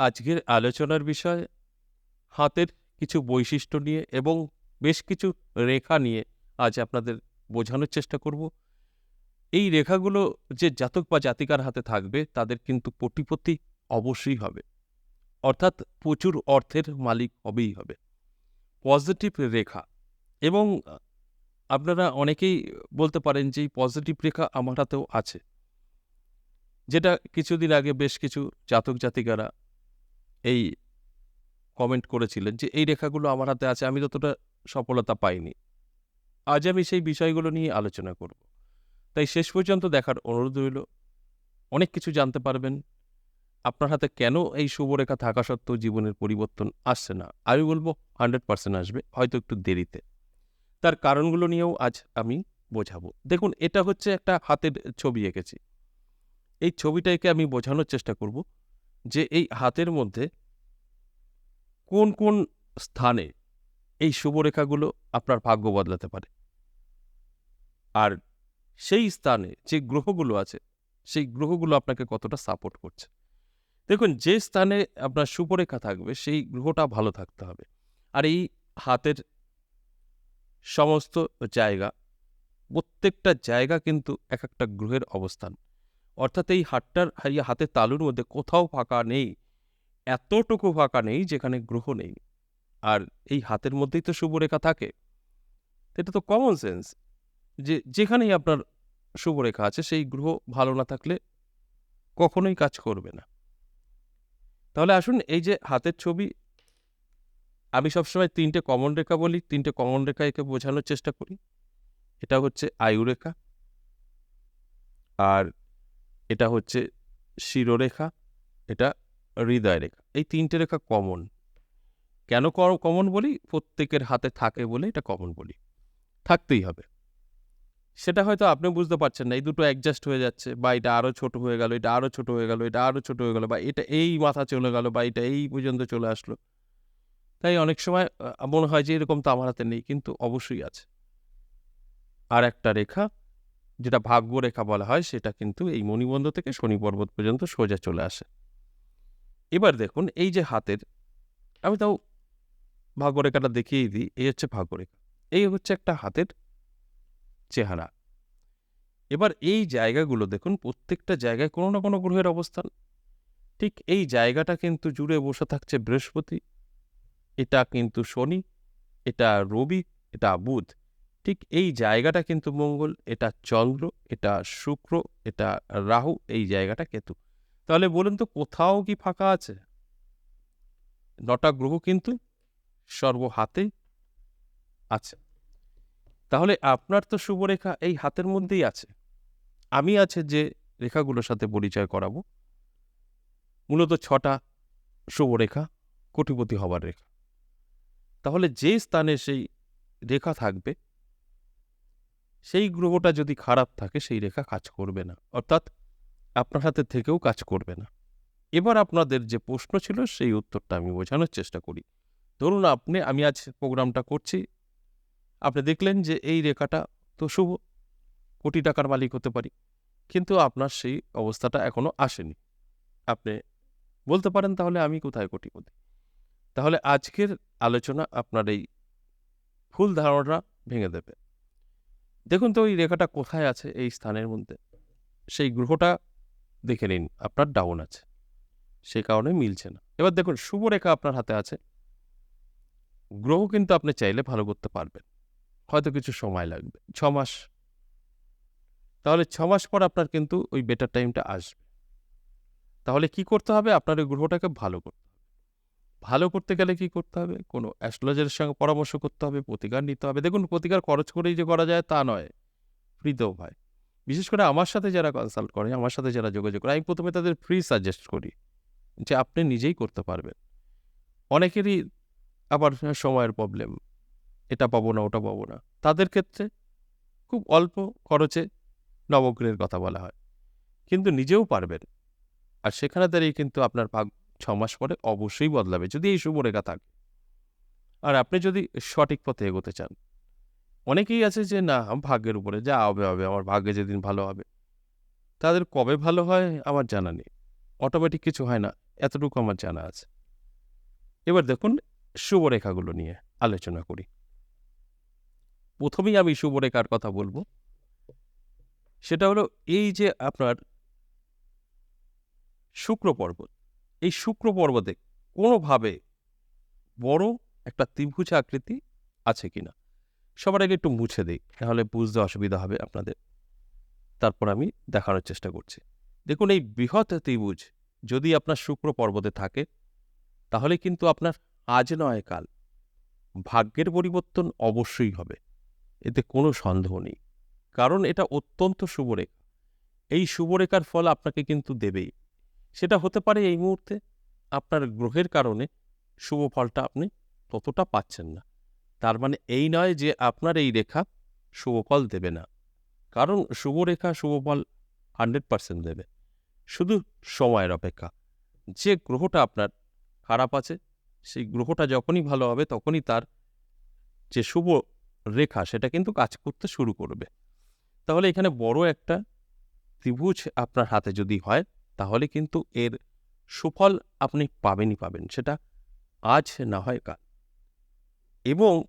আজকের আলোচনার বিষয় হাতের কিছু বৈশিষ্ট্য নিয়ে এবং বেশ কিছু রেখা নিয়ে আজ আপনাদের বোঝানোর চেষ্টা করব। এই রেখাগুলো যে জাতক বা জাতিকার হাতে থাকবে, তাদের কিন্তু কোটিপতি অবশ্যই হবে। অর্থাৎ প্রচুর অর্থের মালিক হবেই হবে। পজিটিভ রেখা এবং আপনারা অনেকেই বলতে পারেন যে পজিটিভ রেখা আমার হাতেও আছে। যেটা কিছুদিন আগে বেশ কিছু জাতক জাতিকারা এই কমেন্ট করেছিলেন যে, এই রেখাগুলো আমার হাতে আছে, আমি ততটা সফলতা পাইনি। আজ আমি সেই বিষয়গুলো নিয়ে আলোচনা করব। তাই শেষ পর্যন্ত দেখার অনুরোধ রইল। অনেক কিছু জানতে পারবেন। আপনার হাতে কেন এই শুভরেখা থাকা সত্ত্বেও জীবনের পরিবর্তন আসছে না? আমি বলব হান্ড্রেড পার্সেন্ট আসবে, হয়তো একটু দেরিতে। তার কারণগুলো নিয়েও আজ আমি বোঝাবো। দেখুন, এটা হচ্ছে একটা হাতের ছবি এঁকেছি। এই ছবিটাকে আমি বোঝানোর চেষ্টা করব। যে এই হাতের মধ্যে কোন কোন স্থানে এই শুভরেখাগুলো আপনার ভাগ্য বদলাতে পারে। আর সেই স্থানে যে গ্রহগুলো আছে, সেই গ্রহগুলো আপনাকে কতটা সাপোর্ট করছে। দেখুন, যে স্থানে আপনার শুভরেখা থাকবে, সেই গ্রহটা ভালো থাকতে হবে। আর এই হাতের সমস্ত জায়গা, প্রত্যেকটা জায়গা কিন্তু এক একটা গ্রহের অবস্থান। অর্থাৎ এই হাতটার এই হাতের তালুর মধ্যে কোথাও ফাঁকা নেই, এতটুকু ফাঁকা নেই যেখানে গ্রহ নেই। আর এই হাতের মধ্যেই তো শুভরেখা থাকে। এটা তো কমন সেন্স যে যেখানেই আপনার শুভরেখা আছে, সেই গ্রহ ভালো না থাকলে কখনোই কাজ করবে না। তাহলে আসুন এই যে হাতের ছবি, আমি সবসময় তিনটে কমন রেখা বলি, তিনটে কমন রেখা একে বোঝানোর চেষ্টা করি। এটা হচ্ছে আয়ু রেখা আর এটা হচ্ছে শিরোরেখা, এটা হৃদয় রেখা। এই তিনটে রেখা কমন কেন কমন বলি? প্রত্যেকের হাতে থাকে বলে এটা কমন বলি। থাকতেই হবে। সেটা হয়তো আপনি বুঝতে পারছেন না, এই দুটো অ্যাডজাস্ট হয়ে যাচ্ছে, বা এটা আরও ছোট হয়ে গেল, এটা আরও ছোট হয়ে গেল, এটা আরও ছোট হয়ে গেল, বা এটা এই মাথা চলে গেল, বা এটা এই পর্যন্ত চলে আসলো। তাই অনেক সময় মনে হয় যে এরকম তো আমার হাতে নেই, কিন্তু অবশ্যই আছে। আর একটা রেখা যেটা ভাগ্য রেখা বলা হয়, সেটা কিন্তু এই মণিবন্ধ থেকে শনি পর্বত পর্যন্ত সোজা চলে আসে। এবার দেখুন, এই যে হাতের, আমি তাও ভাগ্যরেখাটা দেখিয়েই দিই, এই হচ্ছে ভাগ্যরেখা। এই হচ্ছে একটা হাতের চেহারা। এবার এই জায়গাগুলো দেখুন, প্রত্যেকটা জায়গায় কোনো না কোনো গ্রহের অবস্থান। ঠিক এই জায়গাটা কিন্তু জুড়ে বসে থাকছে বৃহস্পতি, এটা কিন্তু শনি, এটা রবি, এটা বুধ। ঠিক এই জায়গাটা কিন্তু মঙ্গল, এটা চন্দ্র, এটা শুক্র, এটা রাহু, এই জায়গাটা কেতু। তাহলে বলুন তো কোথাও কি ফাঁকা আছে? নটা গ্রহ কিন্তু সর্বহাতে আছে। তাহলে আপনার তো শুভরেখা এই হাতের মধ্যেই আছে। আমি আছে যে রেখাগুলোর সাথে পরিচয় করাবো। মূলত ছটা শুভরেখা, কোটিপতি হবার রেখা। তাহলে যে স্থানে সেই রেখা থাকবে সেই গ্রহটা যদি খারাপ থাকে, সেই রেখা কাজ করবে না। অর্থাৎ আপনার হাতে থেকেও কাজ করবে না। এবার আপনাদের যে প্রশ্ন ছিল, সেই উত্তরটা আমি বোঝানোর চেষ্টা করি। ধরুন আপনি, আমি আজ প্রোগ্রামটা করছি। আপনি দেখলেন যে এই রেখাটা তো শুভ, কোটি টাকার মালিক হতে পারি। কিন্তু আপনার সেই অবস্থাটা এখনও আসেনি। আপনি বলতে পারেন, তাহলে আমি কোথায় কোটিপতি? তাহলে আজকের আলোচনা আপনার এই ভুল ধারণাটা ভেঙে দেবে। দেখুন তো ওই রেখাটা কোথায় আছে এই স্থানের মধ্যে? সেই গ্রহটা দেখে নিন, আপনার ডাউন আছে। সেই কারণে মিলছে না। এবার দেখুন, শুভ রেখা আপনার হাতে আছে। গ্রহ কিন্তু আপনি চাইলে ভালো করতে পারবেন। হয়তো কিছু সময় লাগবে, ছ মাস। তাহলে ছ মাস পর আপনার কিন্তু ওই বেটার টাইমটা আসবে। তাহলে কি করতে হবে? আপনার ওই গ্রহটাকে ভালো করতে ভালো করতে গেলে কি করতে হবে? কোনো অ্যাস্ট্রোলজারের সঙ্গে পরামর্শ করতে হবে, প্রতিকার নিতে হবে। দেখুন, প্রতিকার খরচ করেই যে করা যায় তা নয়। ফ্রিতেও ভাই। বিশেষ করে আমার সাথে যারা কনসাল্ট করে, আমার সাথে যারা যোগাযোগ করে, আমি প্রথমে তাদের ফ্রি সাজেস্ট করি যে আপনি নিজেই করতে পারবেন। অনেকেরই আবার সময়ের প্রবলেম এটা পাবো না, ওটা পাবো না। তাদের ক্ষেত্রে খুব অল্প খরচে নবগ্রহের কথা বলা হয়। কিন্তু নিজেও পারবেন। আর সেখানে দাঁড়িয়ে কিন্তু আপনার ভাগ ছ মাস পরে অবশ্যই বদলাবে, যদি এই শুভরেখা থাকে। আর আপনি যদি সঠিক পথে এগোতে চান, অনেকেই আছে যে, না ভাগ্যের উপরে যা হবে হবে, আমার ভাগ্যে যেদিন ভালো হবে। তাদের কবে ভালো হয়, আমার জানা নেই। অটোমেটিক কিছু হয় না, এতটুকু আমার জানা আছে। এবার দেখুন শুভরেখাগুলো নিয়ে আলোচনা করি। প্রথমেই আমি শুভরেখার কথা বলব। সেটা হলো এই যে আপনার শুক্র পর্বত এই শুক্র পর্বতে কোনোভাবে বড় একটা ত্রিভুজ আকৃতি আছে কিনা? সবার আগে একটু মুছে দিই তাহলে বুঝতে অসুবিধা হবে আপনাদের। তারপর আমি দেখানোর চেষ্টা করছি। দেখুন, এই বৃহৎ ত্রিভুজ যদি আপনার শুক্র পর্বতে থাকে, তাহলে কিন্তু আপনার আজ নয়, কাল। ভাগ্যের পরিবর্তন অবশ্যই হবে। এতে কোনো সন্দেহ নেই। কারণ এটা অত্যন্ত শুভরেখা। এই শুভরেখার ফল আপনাকে কিন্তু দেবেই। সেটা হতে পারে এই মুহূর্তে। আপনার গ্রহের কারণে শুভ ফলটা আপনি ততটা পাচ্ছেন না। তার মানে এই নয় যে আপনার এই রেখা শুভ ফল দেবে না। কারণ শুভ রেখা, শুভ ফল হান্ড্রেড পার্সেন্ট দেবে। শুধু সময়ের অপেক্ষা। যে গ্রহটা আপনার খারাপ আছে, সেই গ্রহটা যখনই ভালো হবে, তখনই তার যে শুভ রেখা, সেটা কিন্তু কাজ করতে শুরু করবে। তাহলে এখানে বড় একটা ত্রিভুজ আপনার হাতে যদি হয় তাহলে কিন্তু এর সুফল আপনি পাবেনই পাবেন, সেটা আজ না হয় কাল। এবং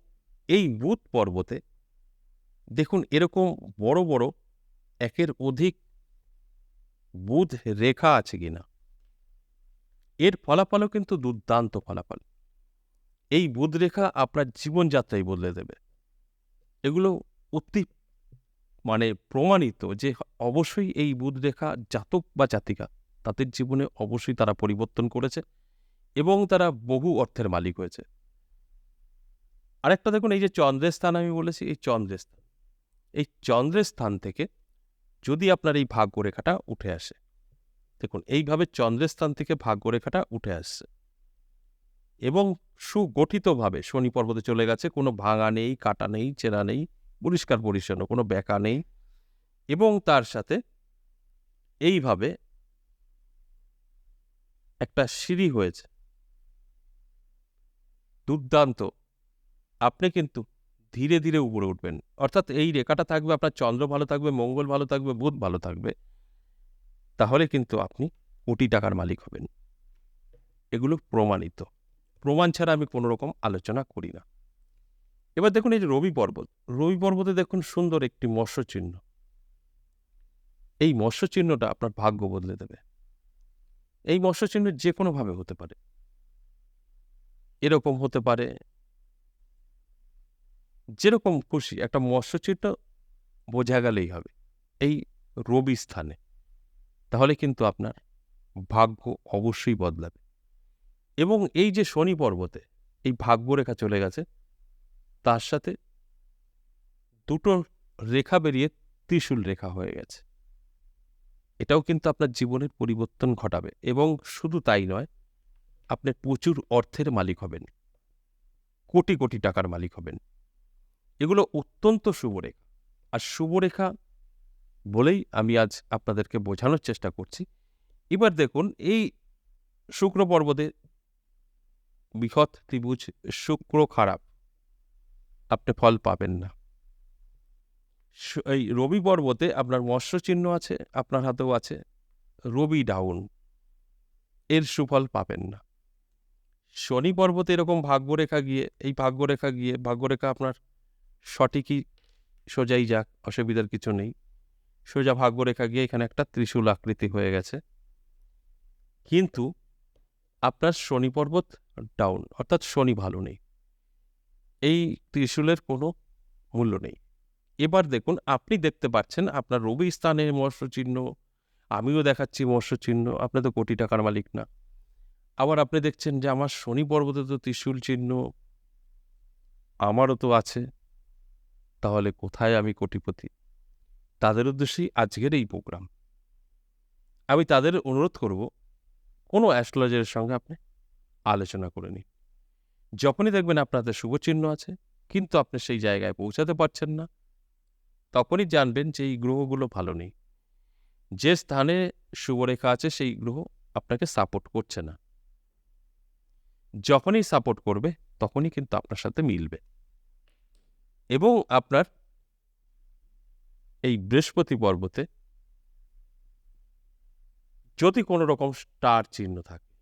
এই বুধ পর্বতে দেখুন এরকম বড় বড় একের অধিক বুধ রেখা আছে কিনা। এর ফলাফলও কিন্তু দুর্দান্ত ফলাফল। এই বুধ রেখা আপনার জীবনযাত্রাই বদলে দেবে। এগুলো অতি মানে প্রমাণিত যে অবশ্যই এই বুধ রেখা জাতক বা জাতিকা তাদের জীবনে অবশ্যই তারা পরিবর্তন করেছে এবং তারা বহু অর্থের মালিক হয়েছে। আরেকটা দেখুন, এই যে চন্দ্রের স্থান আমি বলেছি, এই চন্দ্রের স্থান। এই চন্দ্রের স্থান থেকে যদি আপনার এই ভাগ্যরেখাটা উঠে আসে, দেখুন, এইভাবে চন্দ্রের স্থান থেকে ভাগ্যরেখাটা উঠে আসছে এবং সুগঠিতভাবে শনি পর্বতে চলে গেছে, কোনো ভাঙা নেই, কাটা নেই, চেরা নেই পরিষ্কার পরিচ্ছন্ন কোনো ব্যাকা নেই এবং তার সাথে এইভাবে একটা সিঁড়ি হয়েছে। দুর্দান্ত। আপনি কিন্তু ধীরে ধীরে উপরে উঠবেন। অর্থাৎ এই রেখাটা থাকবে, আপনার চন্দ্র ভালো থাকবে, মঙ্গল ভালো থাকবে, বুধ ভালো থাকবে। তাহলে কিন্তু আপনি কোটি টাকার মালিক হবেন। এগুলো প্রমাণিত। প্রমাণ ছাড়া আমি কোনো রকম আলোচনা করি না। এবার দেখুন এই যে রবি পর্বত। রবি পর্বতে দেখুন সুন্দর একটি মৎস্য চিহ্ন এই মৎস্য চিহ্নটা আপনার ভাগ্য বদলে দেবে। এই মৎস্য চিহ্ন যে কোনোভাবে হতে পারে। এরকম হতে পারে, যেরকম খুশি, একটা মৎস্য চিহ্ন বোঝা গেলেই হবে, এই রবি স্থানে। তাহলে কিন্তু আপনার ভাগ্য অবশ্যই বদলাবে। এবং এই যে শনি পর্বতে এই ভাগ্যরেখা চলে গেছে, তার সাথে দুটো রেখা বেরিয়ে ত্রিশূল রেখা হয়ে গেছে। এটাও কিন্তু আপনার জীবনের পরিবর্তন ঘটাবে এবং শুধু তাই নয়, আপনি প্রচুর অর্থের মালিক হবেন। কোটি কোটি টাকার মালিক হবেন। এগুলো অত্যন্ত শুভরেখা। আর শুভরেখা বলেই আমি আজ আপনাদেরকে বোঝানোর চেষ্টা করছি। এবার দেখুন, এই শুক্র পর্বতে বৃহৎ ত্রিভুজ শুক্র খারাপ। আপনি ফল পাবেন না। এই রবি পর্বতে আপনার মৎস্য চিহ্ন আছে, আপনার হাতেও আছে, রবি ডাউন। এর সুফল পাবেন না। শনি পর্বতে এরকম ভাগ্যরেখা গিয়ে, এই ভাগ্যরেখা গিয়ে, ভাগ্যরেখা আপনার সঠিকই সোজাই যাক, অসুবিধার কিছু নেই। সোজা ভাগ্যরেখা গিয়ে এখানে একটা ত্রিশূল আকৃতি হয়ে গেছে। কিন্তু আপনার শনি পর্বত ডাউন, অর্থাৎ শনি ভালো নেই। এই ত্রিশূলের কোনো মূল্য নেই। এবার দেখুন, আপনি দেখতে পাচ্ছেন আপনার রবি স্থানে চিহ্ন, আমিও দেখাচ্ছি মৎস্য চিহ্ন, আপনি তো কোটি টাকার মালিক না। আবার আপনি দেখছেন যে আমার শনি পর্বতে তো ত্রিশূল চিহ্ন, আমারও তো আছে। তাহলে কোথায় আমি কোটিপতি? তাদের উদ্দেশ্যেই আজকের এই প্রোগ্রাম। আমি তাদের অনুরোধ করব, কোনো অ্যাস্ট্রোলজারের সঙ্গে আপনি আলোচনা করে নিন। যখনই দেখবেন আপনাদের শুভচিহ্ন আছে, কিন্তু আপনি সেই জায়গায় পৌঁছাতে পারছেন না তখনই জানবেন যে এই গ্রহগুলো ভালো নেই। যে স্থানে শুভরেখা আছে, সেই গ্রহ আপনাকে সাপোর্ট করছে না। যখনই সাপোর্ট করবে, তখনই কিন্তু আপনার সাথে মিলবে। এবং আপনার এই বৃহস্পতি পর্বতে যদি কোনো রকম স্টার চিহ্ন থাকে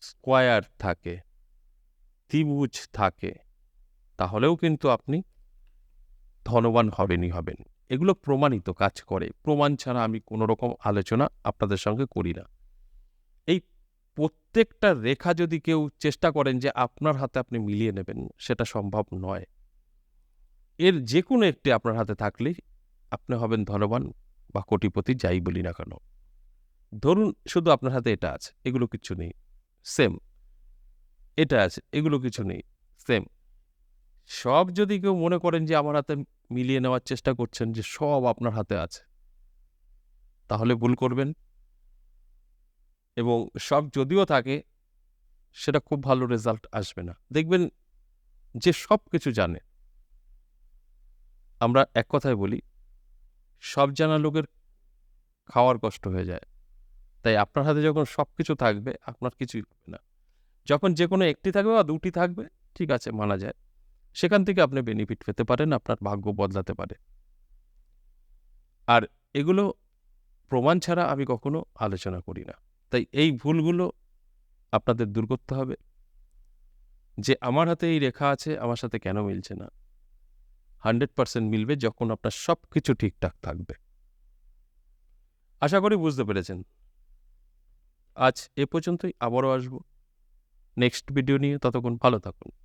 স্কোয়ার থাকে, ত্রিভুজ থাকে, তাহলেও কিন্তু আপনি ধনবান হবেনই হবেন। এগুলো প্রমাণিত, কাজ করে। প্রমাণ ছাড়া আমি কোনো রকম আলোচনা আপনাদের সঙ্গে করি না। এই প্রত্যেকটা রেখা যদি কেউ চেষ্টা করেন যে আপনার হাতে আপনি মিলিয়ে নেবেন, সেটা সম্ভব নয়। এর যে কোনো একটি আপনার হাতে থাকলেই আপনি হবেন ধনবান বা কোটিপতি, যাই বলি না কেন। ধরুন শুধু আপনার হাতে এটা আছে, এগুলো কিছু নেই। সেম। এটা আছে, এগুলো কিছু নেই। সেম। সব যদি কেউ মনে করেন যে আমার হাতে মিলিয়ে নেওয়ার চেষ্টা করছেন যে সব আপনার হাতে আছে, তাহলে ভুল করবেন। এবং সব যদিও থাকে, সেটা খুব ভালো রেজাল্ট আসবে না। দেখবেন যে সব কিছু জানে। আমরা এক কথায় বলি, সব জানা লোকের খাওয়ার কষ্ট হয়ে যায়। তাই আপনার হাতে যখন সব কিছু থাকবে, আপনার কিছুই হবে না। যখন যে কোনো একটি থাকবে বা দুটি থাকবে, ঠিক আছে, মানা যায়। সেখান থেকে আপনি বেনিফিট পেতে পারেন, আপনার ভাগ্য বদলাতে পারে। আর এগুলো প্রমাণ ছাড়া আমি কখনো আলোচনা করি না। তাই এই ভুলগুলো আপনাদের দূর করতে হবে যে আমার হাতে এই রেখা আছে, আমার সাথে কেন মিলছে না। হান্ড্রেড পার্সেন্ট মিলবে যখন আপনার সব কিছু ঠিকঠাক থাকবে। আশা করি বুঝতে পেরেছেন। আজ এ পর্যন্তই, আবারও আসব। নেক্সট ভিডিও নিয়ে ততক্ষণ ভালো থাকুন।